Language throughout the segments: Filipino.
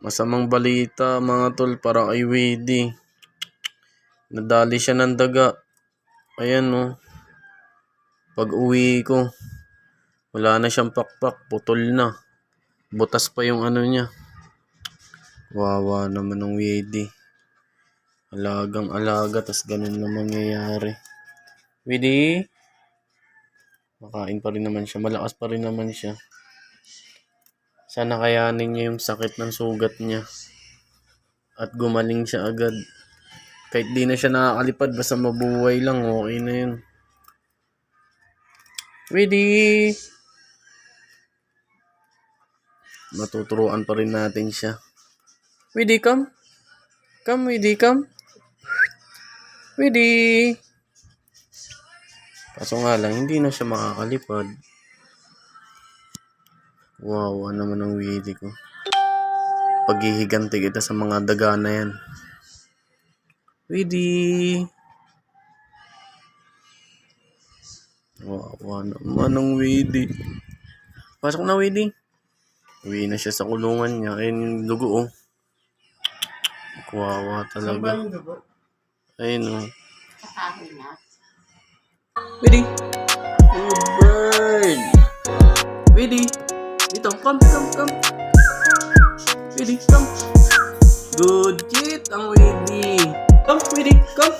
Masamang balita mga tol para kay Wady. Nadali siya ng daga. Ayan oh. Pag uwi ko, wala na siyang pakpak, putol na. Butas pa yung ano niya. Wawa naman ng Wady. Alagang alaga, tas ganun na mangyayari. Wady? Makain pa rin naman siya, malakas pa rin naman siya. Sana kayanin niya yung sakit ng sugat niya. At gumaling siya agad. Kahit di na siya nakakalipad, basta mabuhay lang, okay na yun. Ready? Matuturuan pa rin natin siya. Ready, come? Come, Ready, come? Ready? Kaso nga lang, hindi na siya makakalipad. Wow, ano naman ang wili ko. Paghihiganti kita sa mga daga na yan. Widi! Wow, naman ang Widi. Pasok na, Widi. Uwi na siya sa kulungan niya. Ayun yung dugo, oh. Kawawa talaga. Ayun, oh. Widi! Good bird! Widi! Dito, come, come, come. Widi, come. Good kid, ang Widi. Come, Widi, come.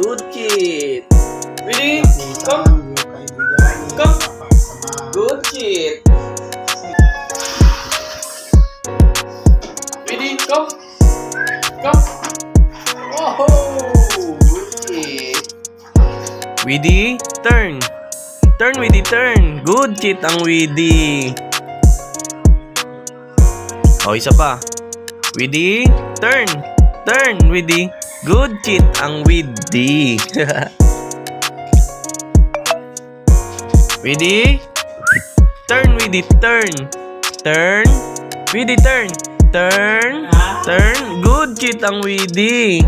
Good kid. Widi, come. Come. Good kid. Widi, come. Come. Oh, good kid. Widi, turn. Turn, Widi, turn. Good kid ang Widi. O, isa pa. Widi, turn. Turn, Widi. Good kid ang Widi. Widi. Turn, Widi, turn. Turn. Widi, turn. Turn. Turn. Good kid ang Widi.